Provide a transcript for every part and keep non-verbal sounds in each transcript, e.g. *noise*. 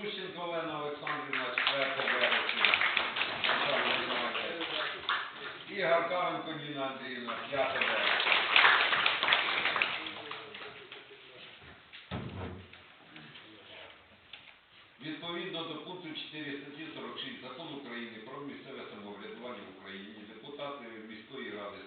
Сущенко Олена Олександрівна, 4 вересня. І Гаркавенко Ніна Андріївна, 5 березня. Відповідно до пункту 4 статті 46 Закону України про місцеве самоврядування в Україні депутати міської ради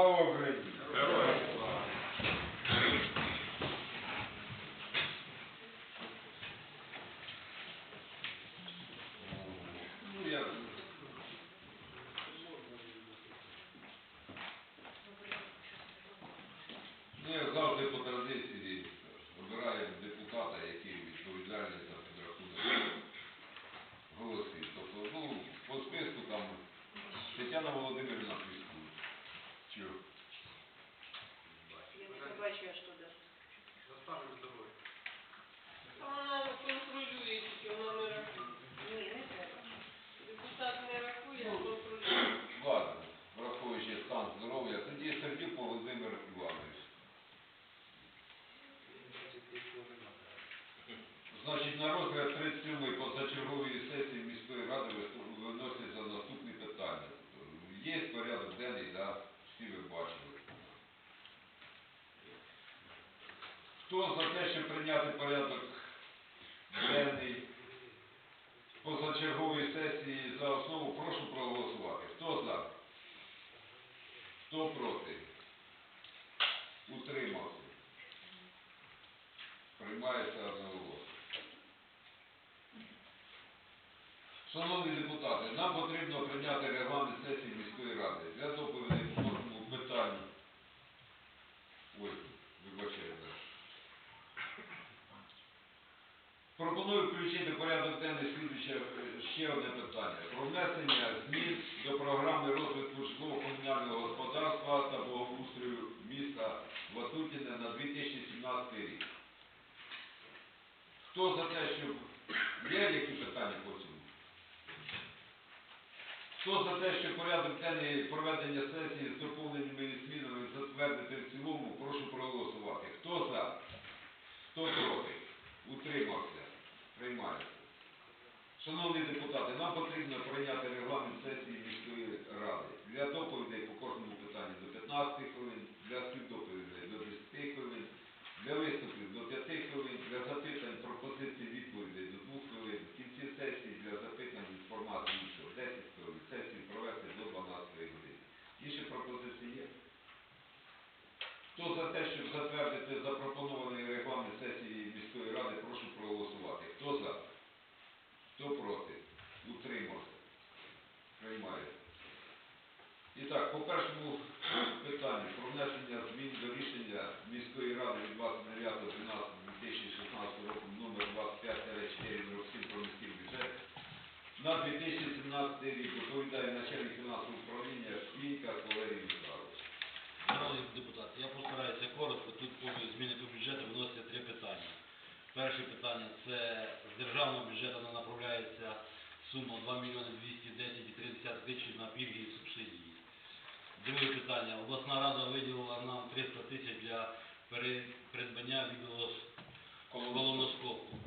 palavra. Прийняти порядок денний позачергової сесії за основу. Прошу проголосувати. Хто за? Хто проти? Утримався. Приймається одноголосно. Шановні депутати, нам потрібно прийняти регламент сесії міської ради для доповідей по кожному питанню. Ой, вибачайте. Пропоную включити в порядок денний слідуюче ще одне питання. Про внесення змін до програми розвитку житлово-комунального господарства та благоустрою міста Ватутіне на 2017 рік. Хто за те, щоб... Є які питання по цьому? Хто за те, що порядок денний проведення сесії з доповненнями і змінами затвердити в цілому, прошу проголосувати. Хто за? Хто проти? Утримався? Приймається. Шановні депутати, нам потрібно прийняти регламент сесії міської ради. Для доповідей по кожному питанню до 15 хвилин, для співдоповідей до 10 хвилин, для виступів до 5 хвилин, для запитань, пропозицій, відповідей до 2 хвилин, в кінці сесії для запитань інформації іншого 10 хвилин, сесію провести до 12 годин. Інші пропозиції є? Хто за те, щоб затвердити запропонований регламент сесії міської ради, прошу проголосувати. Хто за? Хто проти? Утримався. Приймається. І так, по першому питанню про внесення змін до рішення міської ради від 29.12.2016 року номер 25-4 про міський бюджет на 2017 рік доповідає начальник фінансового управління Шпінька Валерій Михайлович. Шановні депутати, я постараюся коротко. Тут по зміни до бюджету вносяться три питання. Перше питання це з державного бюджету направляється сума 2 мільйони 210,3 тисячі на пільги і субсидії. Друге питання. Обласна рада виділила нам 300 тисяч для придбання відеоколоноскопу.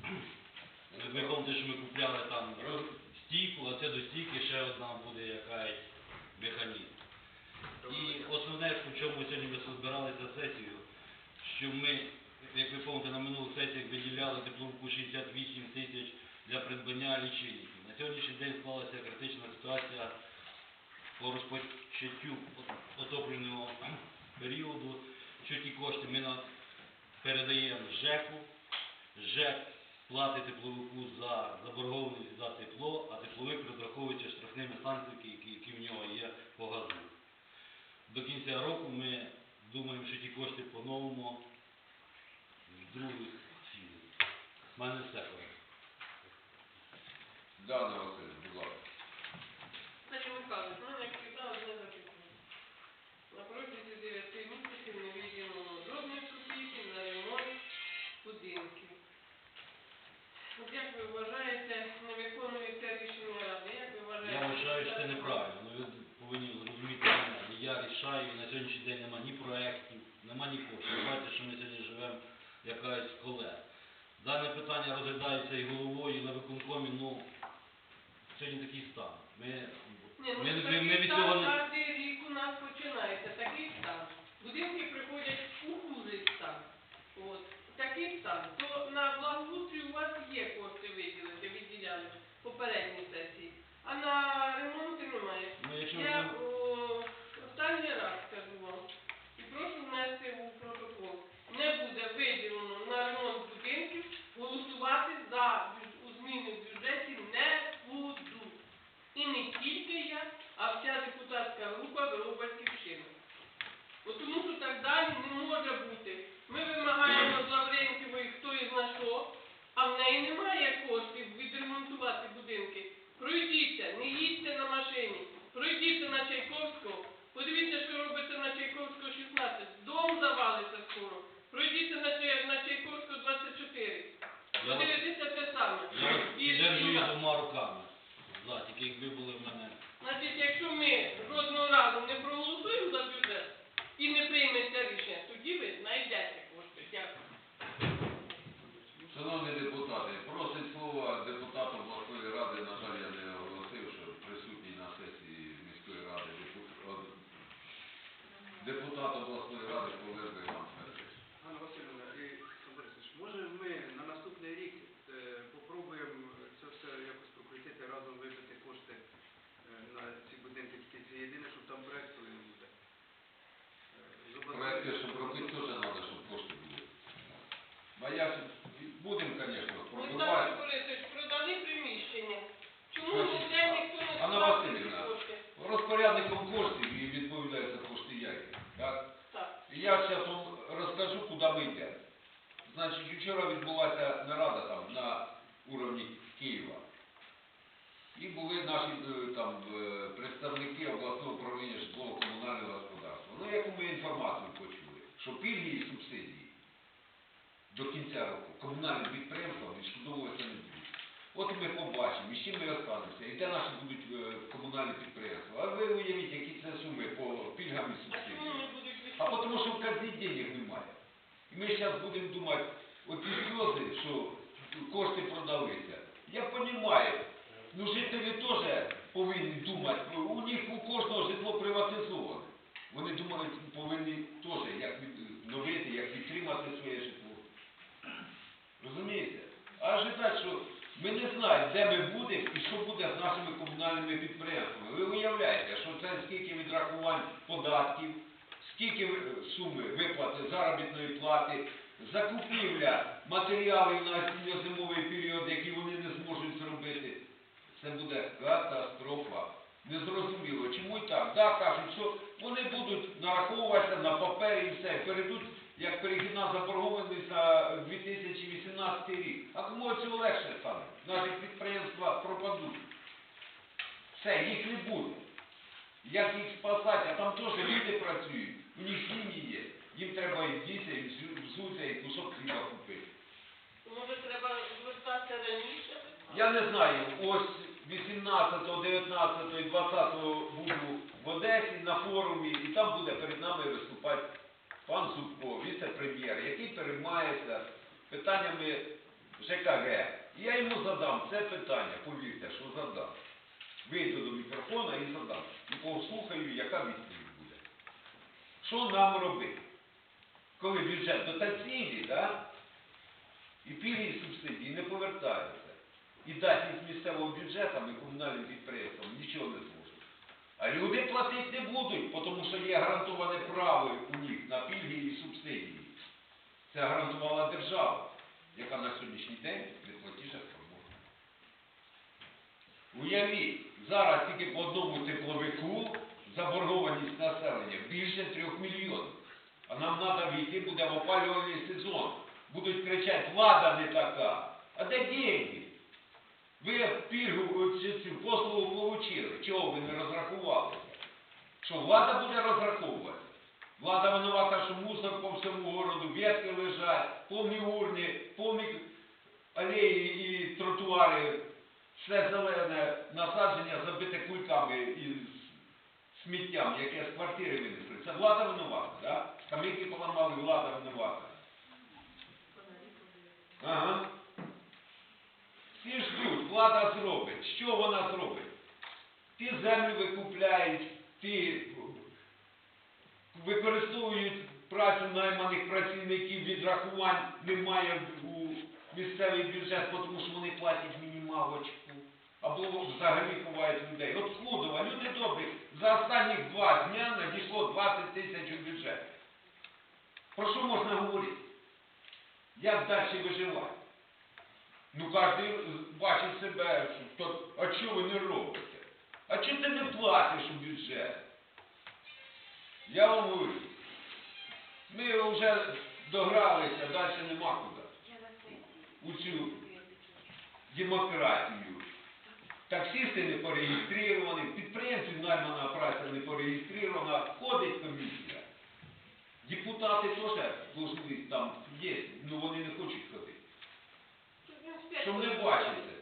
Ви пам'ятаєте, що ми купляли там стійку, а це до стійки ще одна буде якась механізм. І основне, по чому сьогодні ми збиралися сесію, що ми, як ви пам'ятаєте, на минулих сесіях виділяли тепловку 68 тисяч для придбання лічильників. Сьогоднішній день склалася критична ситуація по розпочаттю отоплювального періоду, що ті кошти ми передаємо ЖЕКу, ЖЕК платить тепловику за заборгованість за тепло, а тепловик розраховується штрафними санкціями, які, в нього є по газу. До кінця року ми думаємо, що ті кошти по-новому з других цілей. У мене все. Дана Василь, будь ласка. Михайлович, в мене всегда одне запитання. На протязі 9 місяців не виділено жодної копійки на ремонт будинків. От як ви вважаєте, не виконується рішення ради? Як ви вважаєте? Я вважаю, що це неправильно. Ну, Ви повинні зрозуміти мене. Я рішаю, і на сьогоднішній день немає ні проєктів, немає ні коштів. Бачите, що ми сьогодні живемо якась коле. Дане питання розглядається і головою, і на виконкомі, ну, сьогодні такий стан. Ми, Ні, ну ми, ми, ми від цього не... кожен рік у нас починається, такий стан. Будинки приходять у худий стан. От, такий стан. То на благоустрій у вас є кошти виділити, виділяли в попередній сесії, а на ремонти немає. Ну, якщо Я ви- о, останній раз скажу вам і прошу внести у протокол. Не буде виділено на ремонт будинків, голосувати за бю- у зміни в бюджеті не буду. І не тільки я, а вся депутатська група ВО «Батьківщина». Тому що так далі не може бути. Ми вимагаємо з Лаврентьєвої хто і на що, а в неї немає коштів відремонтувати будинки. Пройдіться, не їдьте на машині, пройдіться на Чайковського, подивіться, що робиться на Чайковського 16. Дом завалиться скоро. Пройдіться на, Чай- на Чайковського 24. Я вас- Подивіться те саме. Я вас І- підтримую і- двома руками. За, тільки якби були в мене. Значить, якщо ми жодного разу не проголосуємо за бюджет і не приймете рішення, тоді ви знайдете кошти. Дякую. Шановні депутати, просить слова депутат обласної ради, на жаль, я не оголосив, що присутній на сесії міської ради депу- од- депутат обласної ради Ковер Іван Федорович. Анна Васильівна і Олександр Олексійович, може ми вчора відбулася нарада там на уровні Києва. І були наші е, там е, представники обласного управління житлово-комунального господарства. Ну, яку ми інформацію почули, що пільги і субсидії до кінця року комунальним підприємствам відшкодовуватися не будуть. От і ми побачимо, і з чим ми останемося, і де наші будуть е, комунальні підприємства. А ви уявіть, які це суми по пільгам і А чому субсидіям. не будуть А тому що в казні денег немає. І ми зараз будемо думати, оці сльози, що кошти продалися. Я розумію, ну жителі теж повинні думати, у них у кожного житло приватизоване. Вони думають, повинні теж як відновити, як підтримати своє житло. Розумієте? А ожидати, що ми не знаємо, де ми будемо і що буде з нашими комунальними підприємствами. Ви уявляєте, що це скільки відрахувань податків, скільки ви- суми виплати заробітної плати, закупівля матеріалів на осінньо-зимовий період, які вони не зможуть зробити. Це буде катастрофа. Незрозуміло. Чому і так? Да, кажуть, що вони будуть нараховуватися на папері і все. Перейдуть як перехідна заборгованість за 2018 рік. А кому цього легше стане? Наші підприємства пропадуть. Все, їх не буде. Як їх спасати? А там теж люди працюють, у них сім'ї є. Їм треба і діти, і взу- і кусок хліба купити. Може треба звертатися раніше? Я не знаю, ось 18, 19 і 20 буду в Одесі на форумі, і там буде перед нами виступати пан Зубко, віце-прем'єр, який переймається питаннями ЖКГ. І я йому задам це питання, повірте, що задам. Вийду до мікрофона і задам. І послухаю, яка відповідь. Що нам робити? Коли бюджет дотаційний, да? і пільги субсидії не повертаються. І дати їх місцевого бюджету і комунальним підприємствам нічого не зможуть. А люди платити не будуть, тому що є гарантоване право у них на пільги і субсидії. Це гарантувала держава, яка на сьогоднішній день неплатіжа спроможна. Уявіть, зараз тільки по одному тепловику заборгованість населення більше трьох мільйонів. А нам треба війти буде в опалювальний сезон. Будуть кричати, влада не така. А де деньги? Ви пільгу цю послугу отримали. Чого ви не розрахувалися? Що влада буде розраховувати? Влада винувата, що мусор по всьому городу, ветки лежать, повні урни, повні алеї і тротуари, все зелене насадження забите кульками і сміттям, яке з квартири винесли. Це влада винувата, да? Камінки поламали, влада винувата. Ага. Всі ждуть, влада зробить. Що вона зробить? Ті землю викупляють, ті використовують працю найманих працівників, відрахувань немає у місцевий бюджет, тому що вони платять мінімалочку. Або взагалі ховають людей. От Худова, люди добрі, за останні два дня надійшло 20 тисяч у бюджет. Про що можна говорити? Як далі виживати? Ну, кожен бачить себе, що а чого ви не робите? А чого ти не платиш у бюджет? Я вам говорю, ми вже догралися, далі нема куди. У цю демократію. Таксисти не пореєстровані, підприємців наймана праця не пореєстрована, ходить комісія. Депутати теж повинні там є, але вони не хочуть ходити. Щоб не бачите.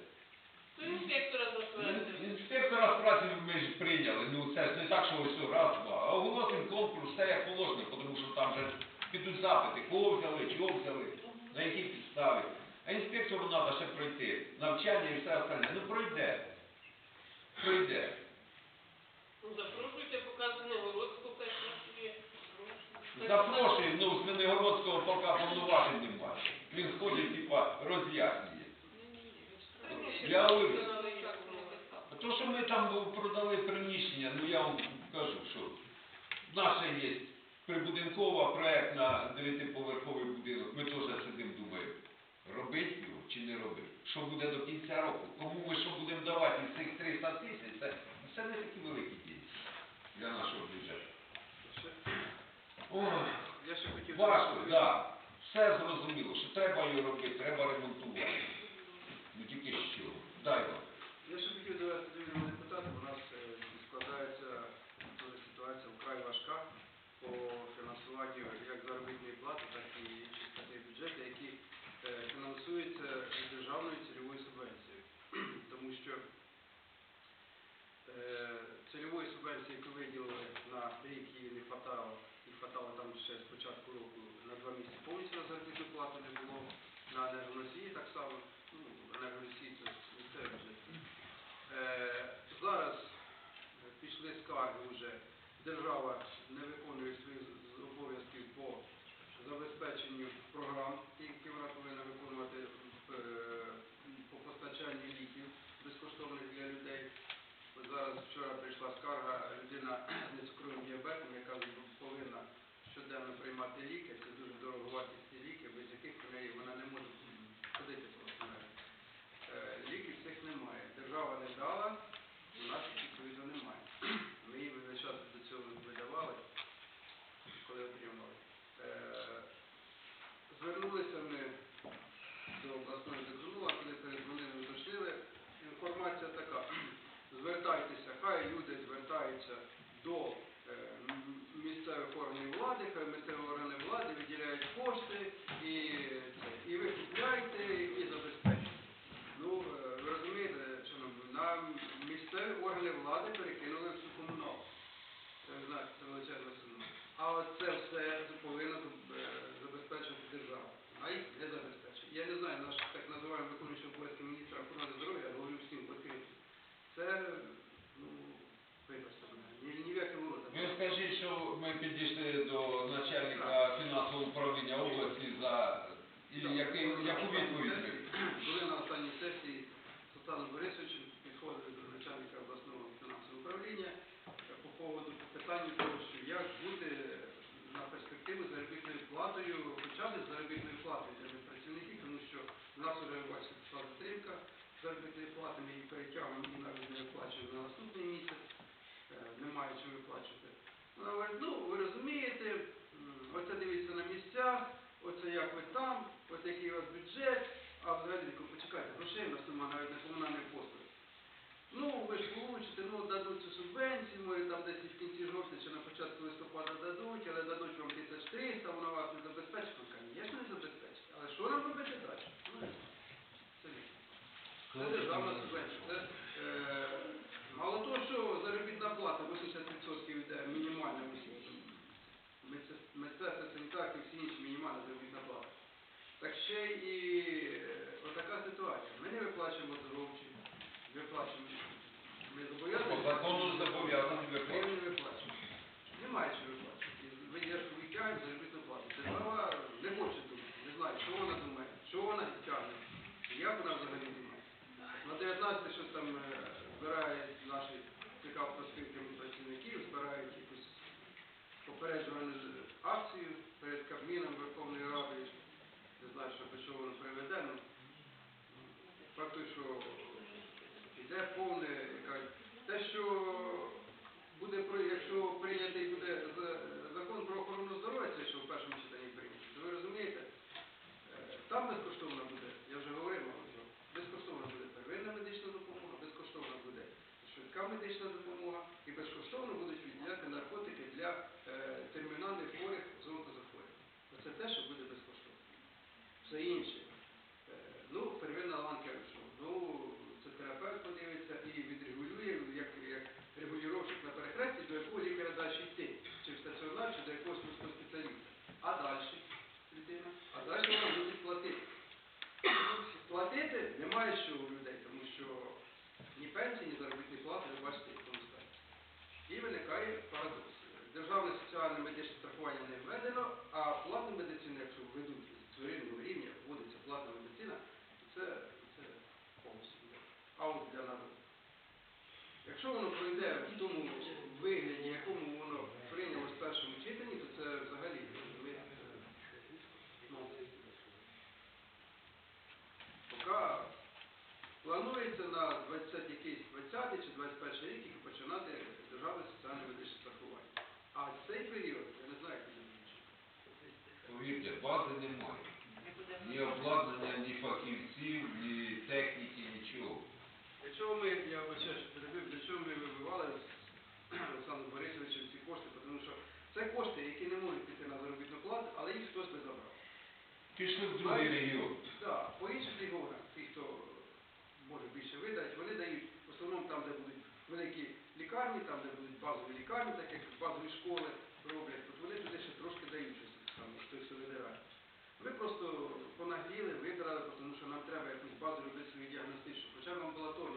То інспектора затвердили. Інспектора з праці ми ж прийняли, ну це ж не так, що ось раз, два. А оголосимо конкурс, все як положено, тому що там же підуть запити, кого взяли, чого взяли, на які підстави. А інспектору треба ще пройти навчання і все остальне. Ну пройде. Пройде. Ну, запрошуйте, поки Звенигородську хай працює. Запрошуємо, ну, з Звенигородського поки повноважень немає. Він ходить, типа, роз'яснює. Я говорю. То, що ми там продали приміщення, ну я вам кажу, що нас є прибудинкова проект на дев'ятиповерховий будинок. Ми теж сидимо, думаємо, робити його чи не робити. Що буде до кінця року? Кому ми що будемо давати із цих 300 тисяч, це, це не такі великі дії для нашого бюджету. Ой, Я ще хотів... важко, так. Да. Все зрозуміло, що треба його робити, треба ремонтувати. Ну тільки що? Дай вам. Я ще хотів довести до депутатів, у нас е, складається ситуація вкрай важка по фінансуванню як заробітної плати, так і статей бюджету, які е, фінансуються з державною цільовою субвенцією. *clears throat* Тому що е, цільової субвенції, яку виділили на рік, її не хватало, і хватало там ще з початку року на два місяці повністю на заробітну плату не було, на енергоносії так само, ну, енергоносії це місцевий бюджет. Е, Зараз пішли скарги вже. Держава не виконує своїх з- з- обов'язків по забезпеченню програм, які вона повинна виконувати в, е, по постачанню ліків безкоштовних для людей. От зараз вчора прийшла скарга людина з нецукровим діабетом, яка повинна щоденно приймати ліки. Це дуже дороговартісні ліки, без яких в неї вона не може ходити просто навіть. Е, Ліків цих немає. Держава не дала, у нас їх відповідно немає. Ми їм весь час до цього видавали, коли отримали. Е, Звернулися ми до обласної держула, коли передзвонили, уточнили. Інформація така. Звертайтеся, хай люди звертаються до е, м- місцевих органів влади, хай місцеві органи влади виділяють кошти і, це, і ви купляйте, і забезпечуйте. Ну, е, ви розумієте, шановні, на місцеві органи влади перекинули всю комуналку. Це ви знаєте, це величезна сума. А от це все повинна е, забезпечувати держава. А їх не забезпечує. Я не знаю, наш так називаємо виконуючий обов'язки міністра охорони здоров'я, я говорю всім відкрито. Це, ну, вибачте мене, ні, ні в які ворота. Ви скажіть, що ми підійшли до начальника фінансового управління області за і який, яку відповідь? Були на останній сесії з Олександром Борисовичем, підходили до начальника обласного фінансового управління е, по поводу по питанню того, що як бути на перспективу заробітною платою, хоча б заробітною платою для працівників, тому що в нас вже бачите, пішла затримка заробітної плати, ми її перетягуємо і навіть не виплачуємо на наступний місяць, е, немає чого виплачувати. Вона говорить, ну ви розумієте, оце дивіться на місцях, оце як ви там, от який у вас бюджет, а взагалі почекайте, грошей на сума навіть на комунальні послуги. Ну, ви ж получите, ну дадуть цю субвенцію, може там десь в кінці жовтня чи на початку листопада дадуть, але дадуть вам 1300, вона вас не забезпечить. Ну, звісно, не забезпечить. Але що нам робити далі? Ну, не знаю. Це вічно. Це державна субвенція. Це, е, мало того, що заробітна плата 80% йде мінімальна усім. Медсе- Медсестри, санітарки, всі інші мінімальна заробітна плата. Так ще і е, отака ситуація. Ми не виплачуємо. Ми По зобов'язані. закону зобов'язані Ми виплачувати. не виплачуємо. Немає що виплачувати. Ви держку відтягуємо заробітну плату. Держава не хоче думати, не знає, що вона думає, що вона тягне, як вона взагалі думає. На 19 щось там е, збирають наші цікав проспілками працівників, збирають якусь попереджувальну акцію перед Кабміном Верховної Ради. Не знаю, що до чого воно приведе. Ну, факт той, що повне, те, що буде, якщо прийнятий буде закон про охорону здоров'я, це що в першому читанні прийнято, то ви розумієте, е, там безкоштовно буде, я вже говорив, що безкоштовно буде первинна медична допомога, безкоштовно буде швидка медична допомога і безкоштовно будуть відділяти наркотики для е, термінальних хворих з онкозахворювань. Оце те, що буде безкоштовно. Все інше. Е, ну, первинна ланка, що ну, це терапевт подивиться і відрегулює, як, як регулювачик на перехресті, до якого лікаря далі йти, чи в стаціонар, чи до якогось вузького спеціаліста. А далі людина, а далі вона мусить платити. Платити немає що у людей, тому що ні пенсії, ні заробітні плати, ви бачите, в якому стані. І виникає парадокс. Державне соціальне медичне страхування не введено, а платну медицину, якщо введуть з цивільного рівня, вводиться платна медицина, то це, це повністю аут для народу. Якщо воно пройде в тому вигляді, якому воно прийнялось в першому читанні, то це взагалі це. Поки планується на 20 якийсь 20 чи 21 рік починати державне соціальне медичне страхування. А цей період, я не знаю, як він закінчиться. Повірте, бази немає. ні обладнання, ні фахівців, ні техніки, нічого. Для чого ми, я вибачаю, що перебив, для чого ми вибивали з Олександром Борисовичем ці кошти? Тому що це кошти, які не можуть піти на заробітну плату, але їх хтось би забрав. Пішли в другий регіон. Так, по інших регіонах, ті, хто може більше видати, вони дають в основному там, де будуть великі лікарні, там, де будуть базові лікарні, так як базові школи роблять, от вони туди ще трошки дають щось там, хто все видирає. Ми просто понагліли, вибирали, тому що нам треба якусь базу робити свою діагностичну, хоча б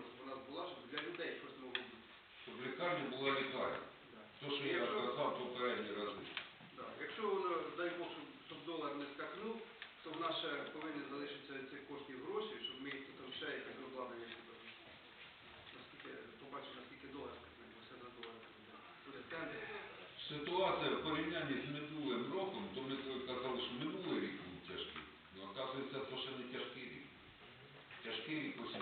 щоб у нас була, щоб для людей щось могло бути. Щоб лікарня була лікарня. Да. То, що я Якщо- казав попередні рази. Да. Якщо воно, дай Бог, щоб, щоб долар не скакнув, то в нас ще повинні залишитися цих коштів гроші, щоб ми тут там ще якось обладнання купили. Наскільки побачимо, наскільки долар скакне, бо все на долар. Буде тендер. Ситуація в порівнянні з минулим роком, то ми казали, що минулий рік був тяжкий. Ну, оказується, ще не тяжкий рік. Тяжкий рік ось.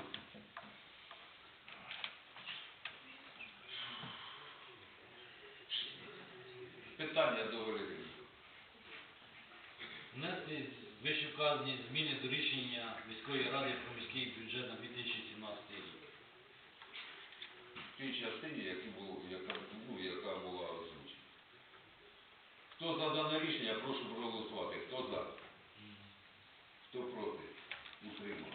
Питання до Валерії. Внести вище вказані зміни до рішення міської ради про міський бюджет на 2017 рік. В тій частині, яка була, яка, ну, яка була озвучена. Хто за дане рішення, прошу проголосувати. Хто за? Хто проти? Утримався.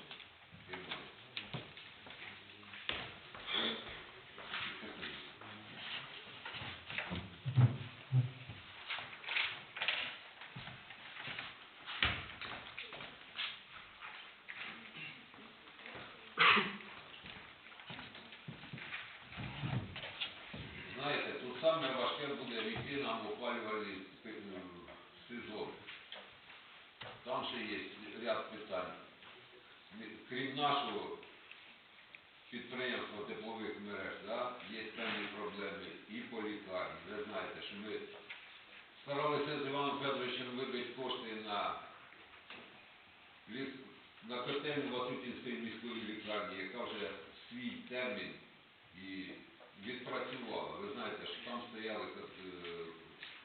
Знаєте, тут саме важке буде війти нам опалювальний е, сезон. Там ще є ряд питань. Крім нашого підприємства теплових мереж, да, є певні проблеми і по лікарні. Ви знаєте, що ми старалися з Іваном Федоровичем вибити кошти на, на котельну Васютінської міської лікарні, яка вже свій термін і відпрацювала. Ви знаєте, що там стояли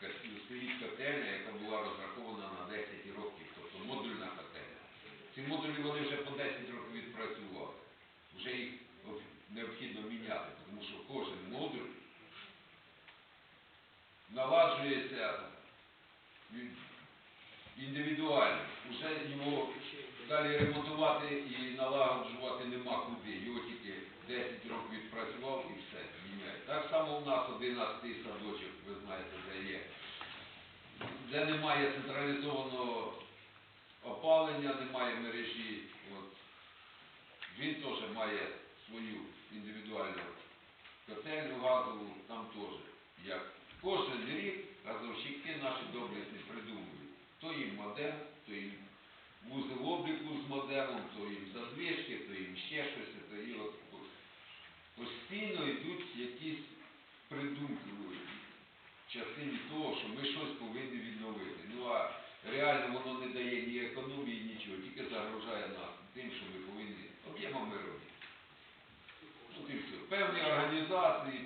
е, стоїть котельня, яка була розрахована на 10 років, тобто модульна котельня. Ці модулі вони вже по 10 років відпрацювали. Вже їх необхідно міняти, тому що кожен модуль наладжується індивідуально. Уже його далі ремонтувати і налагоджувати нема куди. Його тільки 10 років відпрацював і все, міняє. Так само у нас 11 садочок, ви знаєте, де є. Де немає централізованого опалення, немає мережі. От. Він теж має свою індивідуальну котельну газову, там теж. Як кожен рік газовщики наші доблесні придумують. То їм модем, то їм вузол обліку з модемом, то їм задвижки, то їм ще щось, то і от постійно йдуть якісь придумки в частині того, що ми щось повинні відновити. Ну а реально воно не дає ні економії, нічого, тільки загрожає нас тим, що ми повинні об'ємами робити. От і все. Певні організації,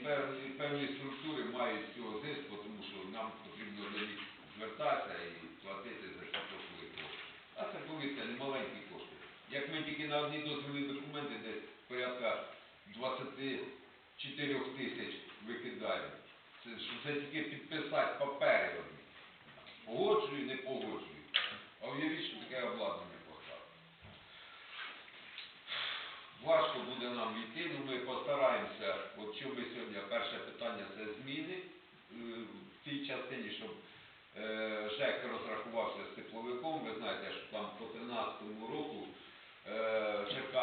певні структури мають цього зиск, тому що нам потрібно до них звертатися і платити за ці послуги кошти. А це повірте, не маленькі кошти. Як ми тільки на одні дозвільні документи десь порядка 24 тисяч викидаємо. Це, це тільки підписати папери одні. Погоджую, не погоджую. А уявіть, що таке обладнання поставити. Важко буде нам йти, але ми постараємося, якщо ми сьогодні перше питання це зміни е, в тій частині, щоб е, ЖЕК розрахувався з тепловиком, ви знаєте, що там по 13 року Черкаси